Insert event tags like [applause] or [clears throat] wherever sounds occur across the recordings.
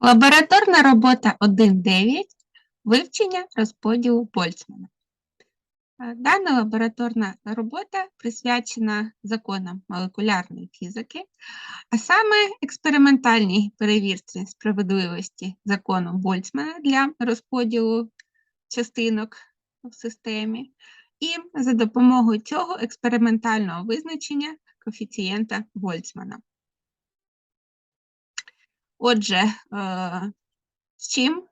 Лабораторна робота 1.9. Вивчення розподілу Больцмана. Е, Дана лабораторна робота присвячена законам молекулярної фізики, а саме експериментальній перевірці справедливості закону Больцмана для розподілу частинок в системі, і за допомогою цього експериментального визначення коефіцієнта Больцмана. Отже, е, з чим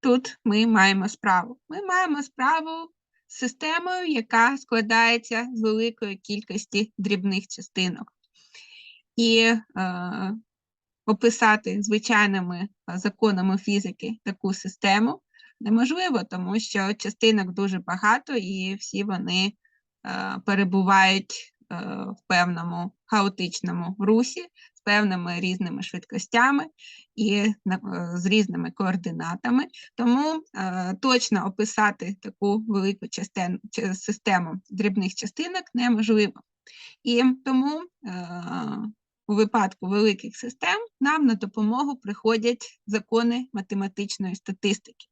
тут ми маємо справу? Ми маємо справу з системою, яка складається з великої кількості дрібних частинок. І е, описати звичайними законами фізики таку систему неможливо, тому що частинок дуже багато, і всі вони е, перебувають в певному хаотичному русі з певними різними швидкостями і е, з різними координатами. Тому е, точно описати таку велику частин, систему дрібних частинок неможливо. І тому е, у випадку великих систем нам на допомогу приходять закони математичної статистики,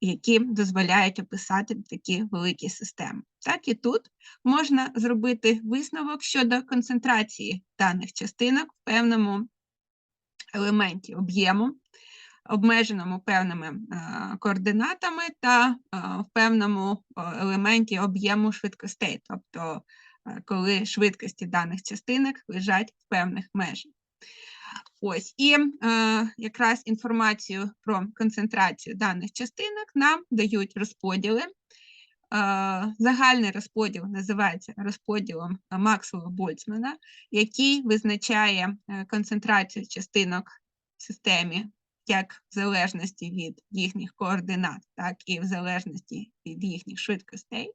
які дозволяють описати такі великі системи. Так і тут можна зробити висновок щодо концентрації даних частинок в певному елементі об'єму, обмеженому певними е, координатами та е, в певному е, елементі об'єму швидкостей, тобто коли швидкості даних частинок лежать в певних межах. Ось, і е, якраз інформацію про концентрацію даних частинок нам дають розподіли. Е, загальний розподіл називається розподілом Максвелла Больцмана, який визначає е, концентрацію частинок в системі як в залежності від їхніх координат, так і в залежності від їхніх швидкостей.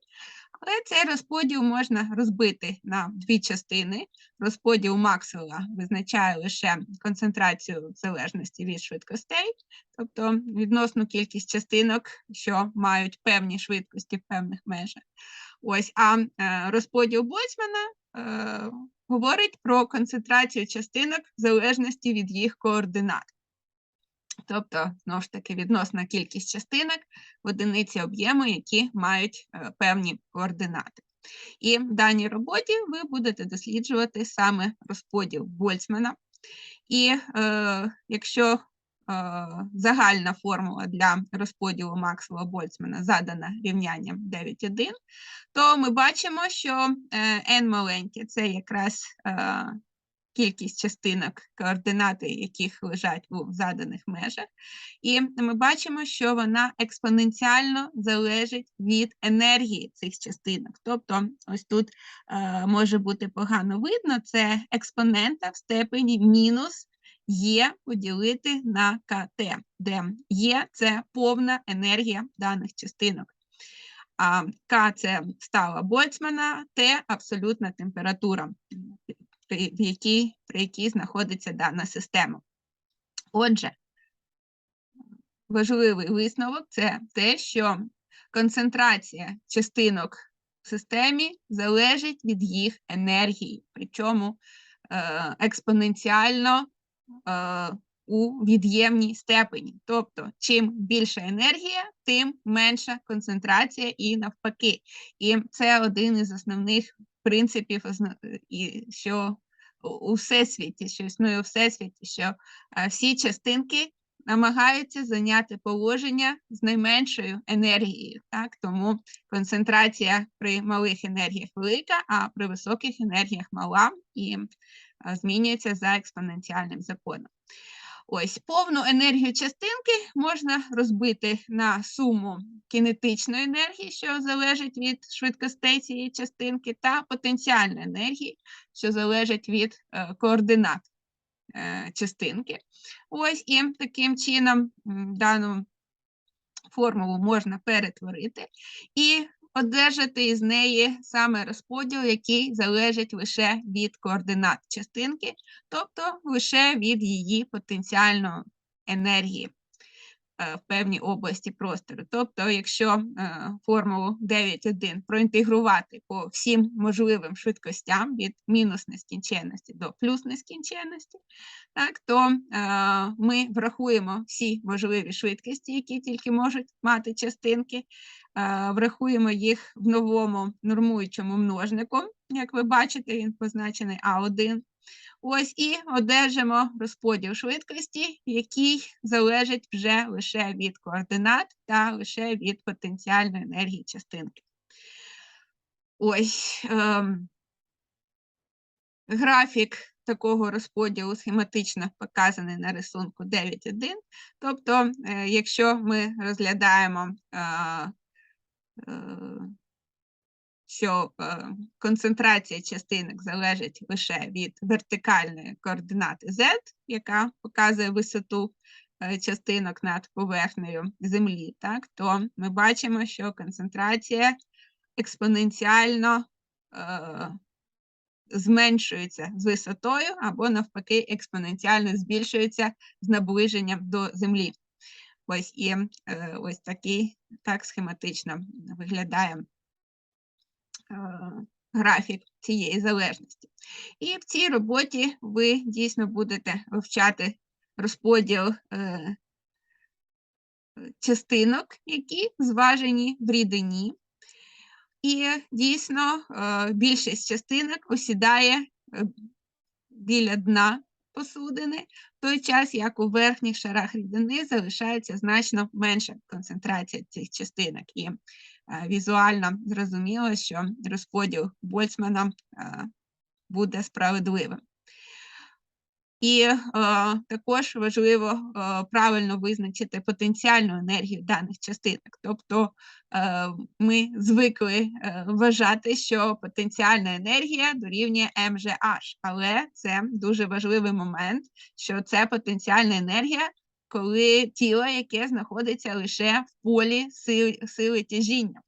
Але цей розподіл можна розбити на дві частини. Розподіл Максвелла визначає лише концентрацію в залежності від швидкостей, тобто відносну кількість частинок, що мають певні швидкості в певних межах. Ось, а е, розподіл Больцмана е, говорить про концентрацію частинок в залежності від їх координат. Тобто, знову ж таки, відносна кількість частинок в одиниці об'єму, які мають е, певні координати. І в даній роботі ви будете досліджувати саме розподіл Больцмана. І е, якщо е, загальна формула для розподілу Максвелла Больцмана задана рівнянням 9,1, то ми бачимо, що е, n маленьке це якраз е, кількість частинок, координати яких лежать у заданих межах. І ми бачимо, що вона експоненціально залежить від енергії цих частинок. Тобто, ось тут е, може бути погано видно, це експонента в степені мінус Є поділити на КТ, де Є це повна енергія даних частинок. А К це стала Больцмана, Т абсолютна температура при, якій, при якій знаходиться дана система. Отже, важливий висновок це те, що концентрація частинок в системі залежить від їх енергії, причому е, експоненціально е, у від'ємній степені. Тобто, чим більша енергія, тим менша концентрація і навпаки. І це один із основних принципів, і що у- всесвіті, що існує у всесвіті, що е, всі частинки намагаються зайняти положення з найменшою енергією. Так? Тому концентрація при малих енергіях велика, а при високих енергіях мала і е, змінюється за експоненціальним законом. Ось повну енергію частинки можна розбити на суму кінетичної енергії, що залежить від швидкостей цієї частинки, та потенціальної енергії, що залежить від е, координат е, частинки. Ось і таким чином дану формулу можна перетворити і одержати із неї саме розподіл, який залежить лише від координат частинки, тобто лише від її потенціальної енергії. е, в певній області простору. Тобто, якщо е, формулу 9.1 проінтегрувати по всім можливим швидкостям від мінус нескінченності до плюс нескінченності, так, то е, ми врахуємо всі можливі швидкості, які тільки можуть мати частинки, врахуємо їх в новому нормуючому множнику. Як ви бачите, він позначений А1. Ось і одержимо розподіл швидкості, який залежить вже лише від координат та лише від потенціальної енергії частинки. Ось ем, графік такого розподілу схематично показаний на рисунку 9.1. Тобто, е, якщо ми розглядаємо е, е, що е, концентрація частинок залежить лише від вертикальної координати z, яка показує висоту е, частинок над поверхнею Землі, так, то ми бачимо, що концентрація експоненціально е, зменшується з висотою, або навпаки, експоненціально збільшується з наближенням до Землі. Ось і е, ось такий так схематично виглядає е, графік цієї залежності. І в цій роботі ви дійсно будете вивчати розподіл е, частинок, які зважені в рідині. І дійсно більшість частинок осідає біля дна посудини, той час як у верхніх шарах рідини залишається значно менша концентрація цих частинок. І е, візуально зрозуміло, що розподіл Больцмана е, буде справедливим. І е, також важливо е, правильно визначити потенціальну енергію даних частинок. Тобто е, ми звикли е, вважати, що потенціальна енергія дорівнює МЖH, але це дуже важливий момент, що це потенціальна енергія, коли тіло, яке знаходиться лише в полі сили, сили тяжіння.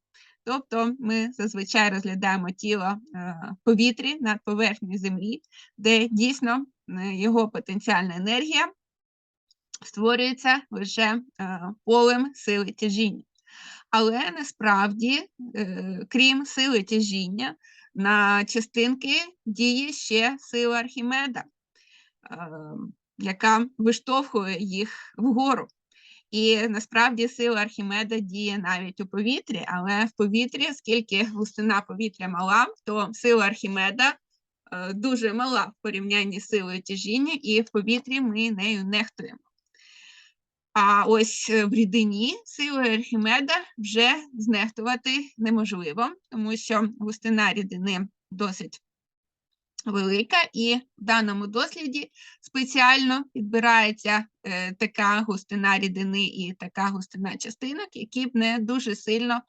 Тобто ми зазвичай розглядаємо тіло е, в повітрі над поверхнею землі, де дійсно його потенціальна енергія створюється лише е, полем сили тяжіння. Але насправді, крім сили тяжіння, на частинки діє ще сила Архімеда, яка виштовхує їх вгору. І насправді сила Архімеда діє навіть у повітрі, але в повітрі, оскільки густина повітря мала, то сила Архімеда е, дуже мала в порівнянні з силою тяжіння, і в повітрі ми нею нехтуємо. А ось е, в рідині силою Архімеда вже знехтувати неможливо, тому що густина рідини досить велика, і в даному досліді спеціально підбирається е, така густина рідини і така густина частинок, які б не дуже сильно е,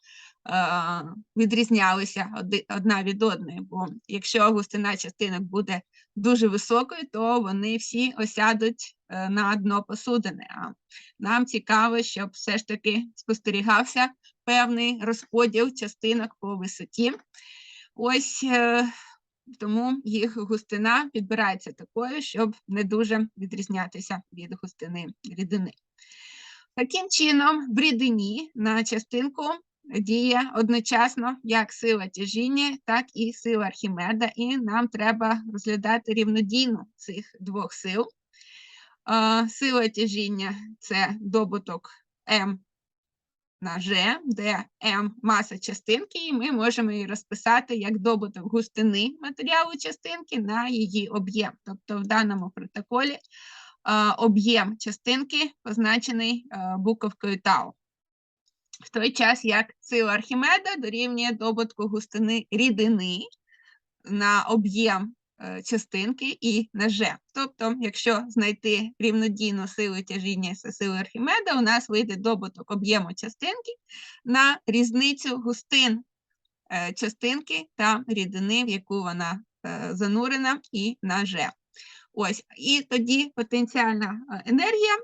відрізнялися одна від одної. Бо якщо густина частинок буде дуже високою, то вони всі осядуть е, на дно посудини. А нам цікаво, щоб все ж таки спостерігався певний розподіл частинок по висоті. Ось е, тому їх густина підбирається такою, щоб не дуже відрізнятися від густини рідини. Таким чином, в рідині на частинку діє одночасно як сила тяжіння, так і сила Архімеда, і нам треба розглядати рівнодійно цих двох сил. Сила тяжіння це добуток М на G, де М маса частинки, і ми можемо її розписати як добуток густини матеріалу частинки на її об'єм. Тобто в даному протоколі об'єм частинки позначений буковкою тау. В той час, як сила Архімеда дорівнює добутку густини рідини на об'єм Е, частинки і на G. Тобто, якщо знайти рівнодійну силу тяжіння з силою Архімеда, у нас вийде добуток об'єму частинки на різницю густин е, частинки та рідини, в яку вона е, занурена, і на G. Ось, І тоді потенціальна енергія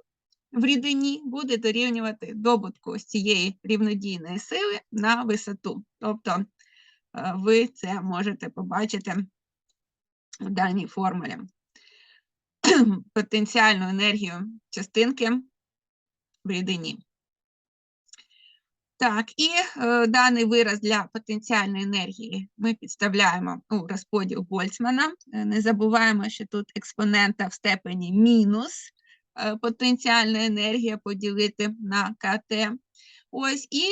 в рідині буде дорівнювати добутку ось цієї рівнодійної сили на висоту. Тобто ви це можете побачити в даній формулі [clears throat] потенціальну енергію частинки в рідині. Так, і е, даний вираз для потенціальної енергії ми підставляємо у розподіл Больцмана. Е, Не забуваємо, що тут експонента в степені мінус е, потенціальна енергія поділити на КТ. Ось і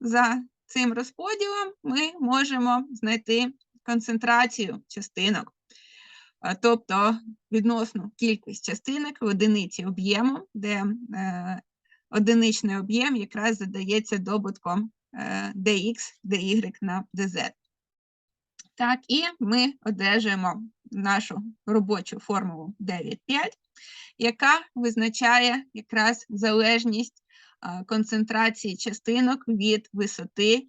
за цим розподілом ми можемо знайти концентрацію частинок, Е, тобто відносну кількість частинок в одиниці об'єму, де е, одиничний об'єм якраз задається добутком е, dx, dy на dz. Так, і ми одержуємо нашу робочу формулу 9,5, яка визначає якраз залежність концентрації частинок від висоти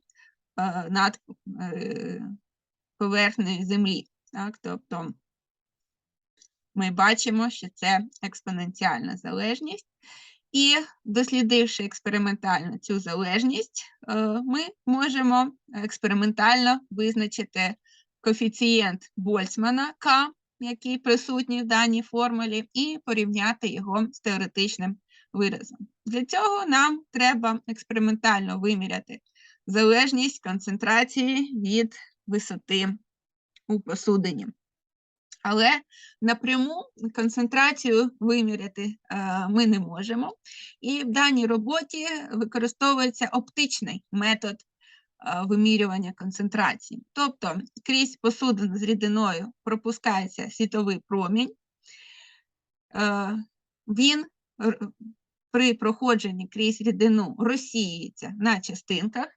над е, поверхнею Землі. Так, тобто ми бачимо, що це експоненціальна залежність. І дослідивши експериментально цю залежність, е, ми можемо експериментально визначити коефіцієнт Больцмана К, який присутній в даній формулі, і порівняти його з теоретичним виразом. Для цього нам треба експериментально виміряти залежність концентрації від висоти у посудині. Але напряму концентрацію виміряти е, ми не можемо. І в даній роботі використовується оптичний метод вимірювання концентрації. Тобто крізь посудину з рідиною пропускається світовий промінь. Е, він при проходженні крізь рідину розсіюється на частинках.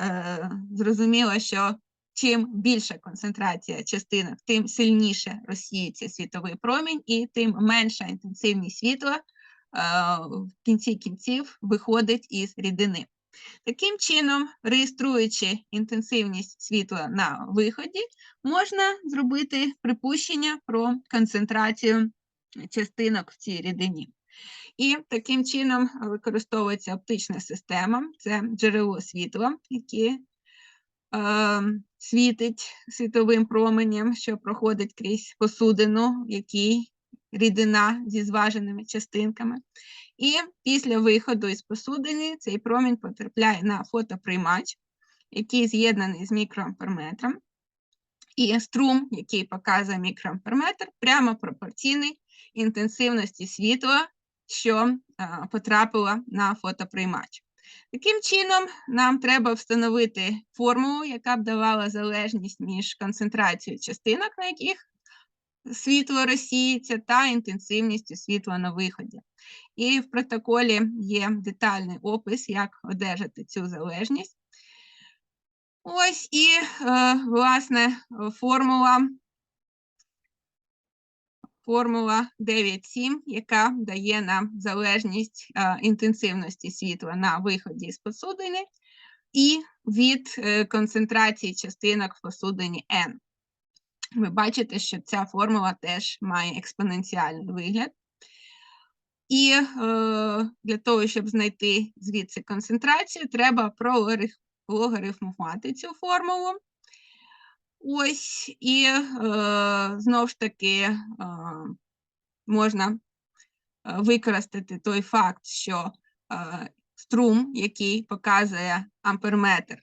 Е, Зрозуміло, що чим більша концентрація частинок, тим сильніше розсіється світовий промінь, і тим менша інтенсивність світла е, в кінці кінців виходить із рідини. Таким чином, реєструючи інтенсивність світла на виході, можна зробити припущення про концентрацію частинок в цій рідині. І таким чином використовується оптична система, це джерело світла, яке е, світить світовим променем, що проходить крізь посудину, в якій рідина зі зваженими частинками. І після виходу із посудини цей промінь потрапляє на фотоприймач, який з'єднаний з мікроамперметром. І струм, який показує мікроамперметр, прямо пропорційний інтенсивності світла, що а, потрапила на фотоприймач. Таким чином, нам треба встановити формулу, яка б давала залежність між концентрацією частинок, на яких світло розсіється, та інтенсивністю світла на виході. І в протоколі є детальний опис, як одержати цю залежність. Ось і, е, власне, формула формула 9,7, яка дає нам залежність е, інтенсивності світла на виході з посудини і від е, концентрації частинок в посудині N. Ви бачите, що ця формула теж має експоненціальний вигляд. І е, для того, щоб знайти звідси концентрацію, треба прологарифмувати цю формулу. Ось, і е, знову ж таки е, можна е, використати той факт, що е, струм, який показує амперметр, е,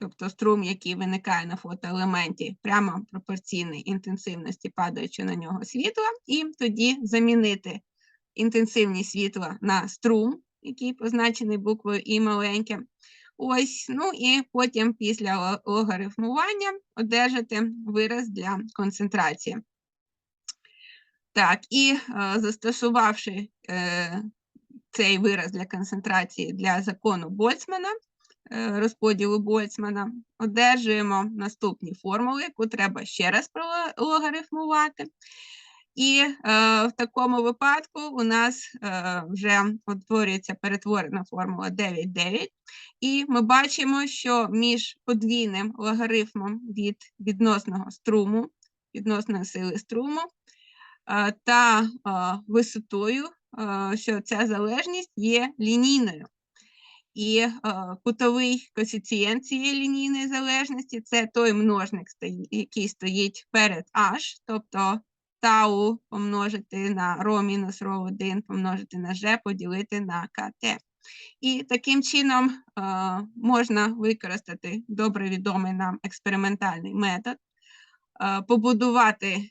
тобто струм, який виникає на фотоелементі, прямо пропорційний інтенсивності падаючи на нього світла, і тоді замінити інтенсивність світла на струм, який позначений буквою І маленьке. Ось, ну і потім після логарифмування одержати вираз для концентрації. Так, і е, застосувавши е, цей вираз для концентрації для закону Больцмана, розподілу Больцмана, одержуємо наступні формули, яку треба ще раз прологарифмувати. І е, в такому випадку у нас е, вже утворюється перетворена формула 9,9. І ми бачимо, що між подвійним логарифмом від відносного струму, відносної сили струму е, та е, висотою, е, що ця залежність є лінійною. І кутовий коефіцієнт цієї лінійної залежності це той множник, який стоїть перед h, тобто тау помножити на ро мінус ро 1 помножити на g поділити на КТ. І таким чином можна використати добре відомий нам експериментальний метод, побудувати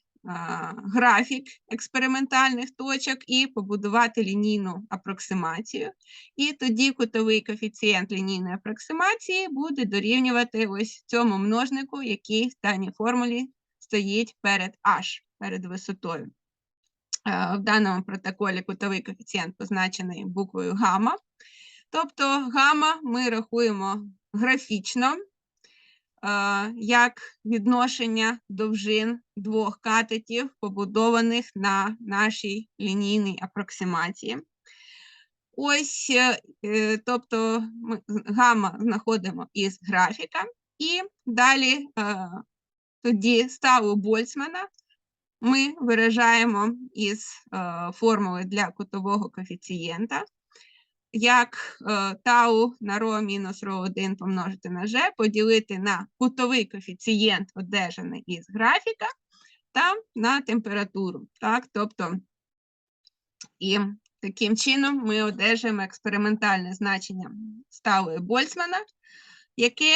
графік експериментальних точок і побудувати лінійну апроксимацію. І тоді кутовий коефіцієнт лінійної апроксимації буде дорівнювати ось цьому множнику, який в даній формулі стоїть перед H, перед висотою. В даному протоколі кутовий коефіцієнт позначений буквою гамма. Тобто гамма ми рахуємо графічно як відношення довжин двох катетів, побудованих на нашій лінійній апроксимації. Ось, е, е, тобто, ми гамма знаходимо із графіка, і далі е, тоді ставу Больцмана ми виражаємо із формули для кутового коефіцієнта як е, тау на ро мінус ро 1 помножити на g, поділити на кутовий коефіцієнт, одержаний із графіка, та на температуру. Так? Тобто, і таким чином ми одержуємо експериментальне значення сталої Больцмана, яке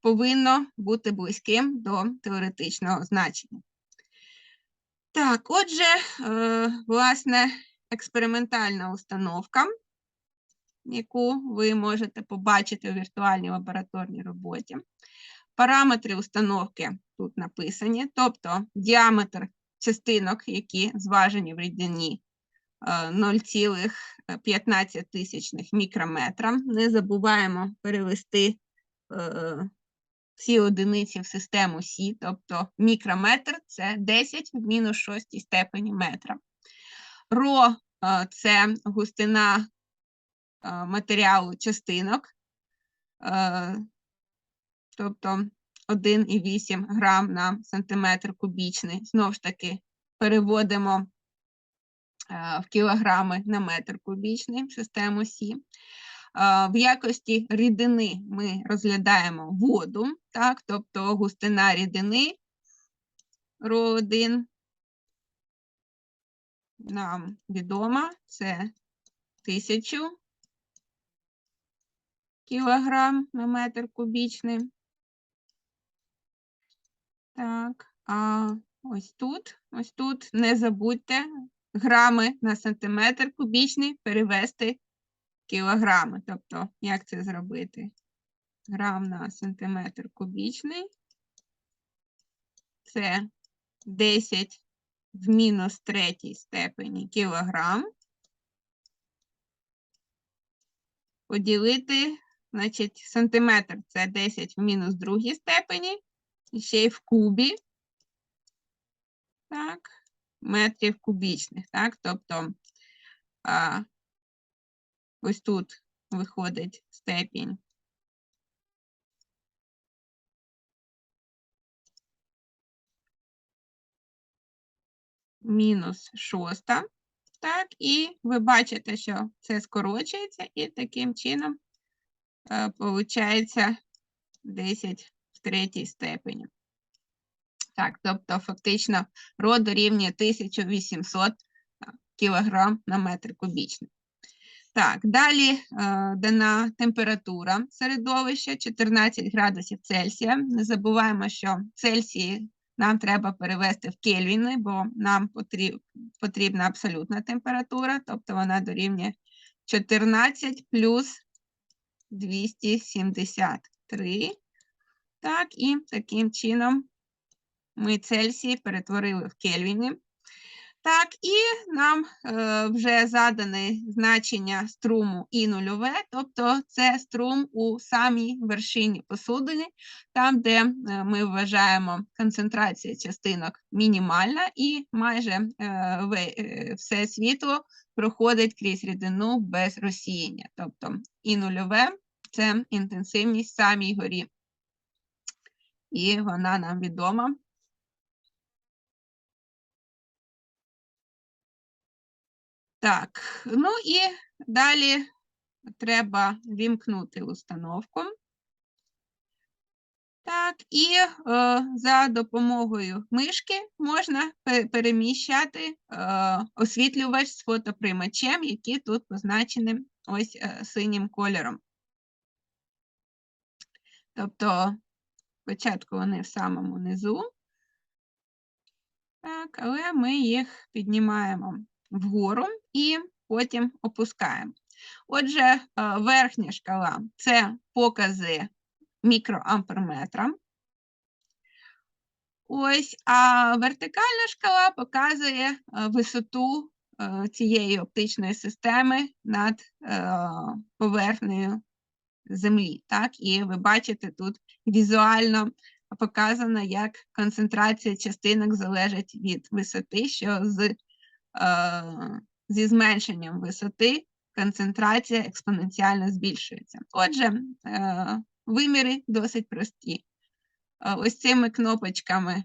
повинно бути близьким до теоретичного значення. Так, отже, е, власне, експериментальна установка яку ви можете побачити у віртуальній лабораторній роботі. Параметри установки тут написані, тобто діаметр частинок, які зважені в рідині 0,15 е, мікрометра. Не забуваємо перевести е, всі одиниці в систему Сі, тобто мікрометр це 10 в мінус 6 степені метра. Ро е, це густина матеріалу частинок, тобто 1,8 грам на сантиметр кубічний. Знову ж таки, переводимо в кілограми на метр кубічний в систему Сі. В якості рідини ми розглядаємо воду, так, тобто густина рідини РО1 нам відома, це 1000 кілограм на метр кубічний. Так, а ось тут, ось тут не забудьте грами на сантиметр кубічний перевести кілограми. Тобто, як це зробити? Грам на сантиметр кубічний. Це 10 в мінус третій степені кілограм. Поділити Значить, сантиметр це 10 в мінус другій степені, і ще й в кубі. Так, метрів кубічних, так, тобто а, ось тут виходить степінь. Мінус шоста, так, і ви бачите, що це скорочується, і таким чином получається 10 в третій степені. Так, тобто, фактично, ро дорівнює 1800 кг на метр кубічний. Так, далі е, дана температура середовища 14 градусів Цельсія. Не забуваємо, що Цельсії нам треба перевести в кельвіни, бо нам потрібна абсолютна температура, тобто вона дорівнює 14 плюс 273. Так, і таким чином ми Цельсії перетворили в Кельвіни. Так, і нам е, вже задане значення струму і нульове, тобто це струм у самій вершині посудини, там, де е, ми вважаємо концентрація частинок мінімальна, і майже е, е, все світло проходить крізь рідину без розсіяння. Тобто і нульове це інтенсивність самій горі. І вона нам відома. Так, ну і далі треба вімкнути установку. Так, і е, за допомогою мишки можна переміщати е, освітлювач з фотоприймачем, які тут позначені ось е, синім кольором. Тобто спочатку вони в самому низу, так, але ми їх піднімаємо вгору і потім опускаємо. Отже, е, верхня шкала це покази мікроамперметра. Ось, а вертикальна шкала показує е, висоту е, цієї оптичної системи над поверхнею Землі. Так? І ви бачите тут візуально показано, як концентрація частинок залежить від висоти, що з, зі зменшенням висоти концентрація експоненціально збільшується. Отже, е, виміри досить прості. Е, ось цими кнопочками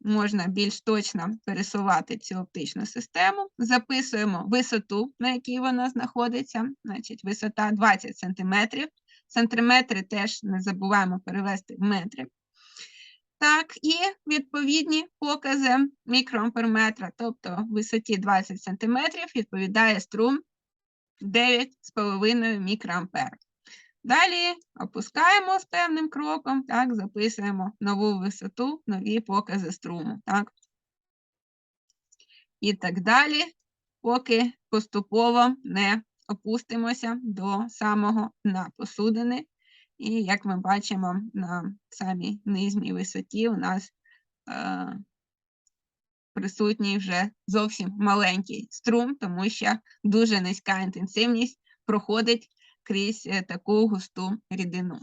можна більш точно пересувати цю оптичну систему. Записуємо висоту, на якій вона знаходиться, значить, висота 20 см. Сантиметри теж не забуваємо перевести в метри. Так, і відповідні покази мікроамперметра, тобто висоті 20 см, відповідає струм 9,5 мікроампер. Далі опускаємо з певним кроком, так, записуємо нову висоту, нові покази струму. Так. І так далі, поки поступово не опустимося до самого дна посудини. І як ми бачимо, на самій нижній висоті у нас е, присутній вже зовсім маленький струм, тому що дуже низька інтенсивність проходить крізь е, таку густу рідину.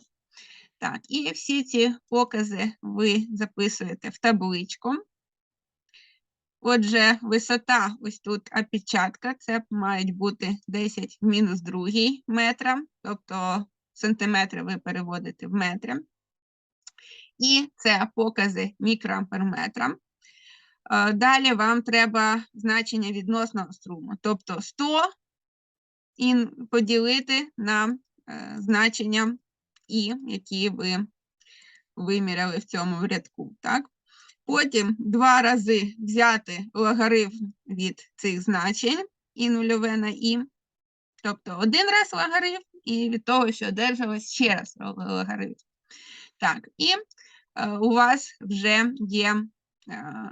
Так, і всі ці покази ви записуєте в табличку. Отже, висота ось тут опечатка, це мають бути 10 в мінус другий метра, тобто сантиметри ви переводите в метри. І це покази мікроамперметра. Е, далі вам треба значення відносного струму, тобто 100 і поділити на е, значення І, які ви виміряли в цьому рядку. Так? Потім два рази взяти логарифм від цих значень і нульове на І. Тобто один раз логарифм, і від того, що одержалось ще раз логарифм. Так, і е, у вас вже є е,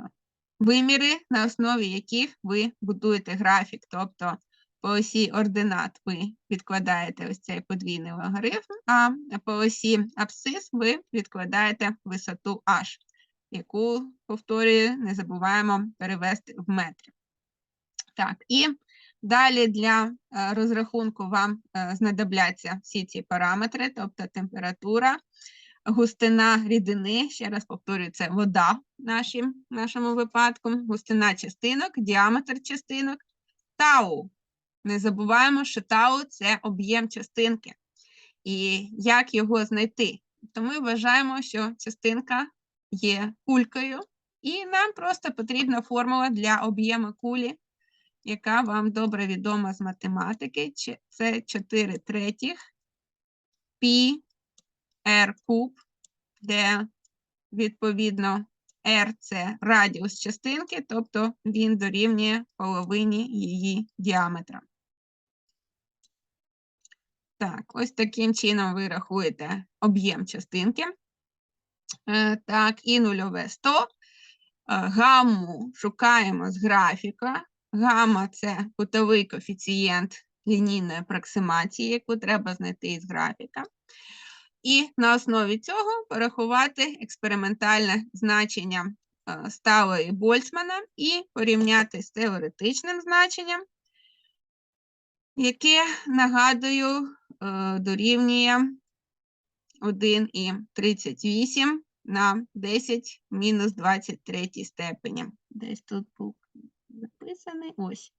виміри, на основі яких ви будуєте графік. Тобто по осі ординат ви відкладаєте ось цей подвійний логарифм, а по осі абсцис ви відкладаєте висоту h, яку, повторюю, не забуваємо перевести в метри. Так, і далі для е, розрахунку вам е, знадобляться всі ці параметри, тобто температура, густина рідини, ще раз повторюю, це вода в нашому випадку, густина частинок, діаметр частинок, тау. Не забуваємо, що тау це об'єм частинки. І як його знайти? То ми вважаємо, що частинка є кулькою, і нам просто потрібна формула для об'єму кулі, яка вам добре відома з математики. Це 4 третіх пі r куб, де відповідно r це радіус частинки, тобто він дорівнює половині її діаметра. Так, ось таким чином ви рахуєте об'єм частинки. Е, так, і нульове 100. Е, гамму шукаємо з графіка. Гамма це кутовий коефіцієнт лінійної апроксимації, яку треба знайти із графіка. І на основі цього порахувати експериментальне значення е, сталої Больцмана і порівняти з теоретичним значенням, яке, нагадую, дорівнює 1,38 на 10 мінус 23 степені. Десь тут був записаний ось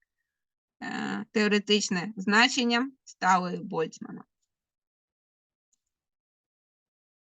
е, теоретичне значення сталої Больцмана.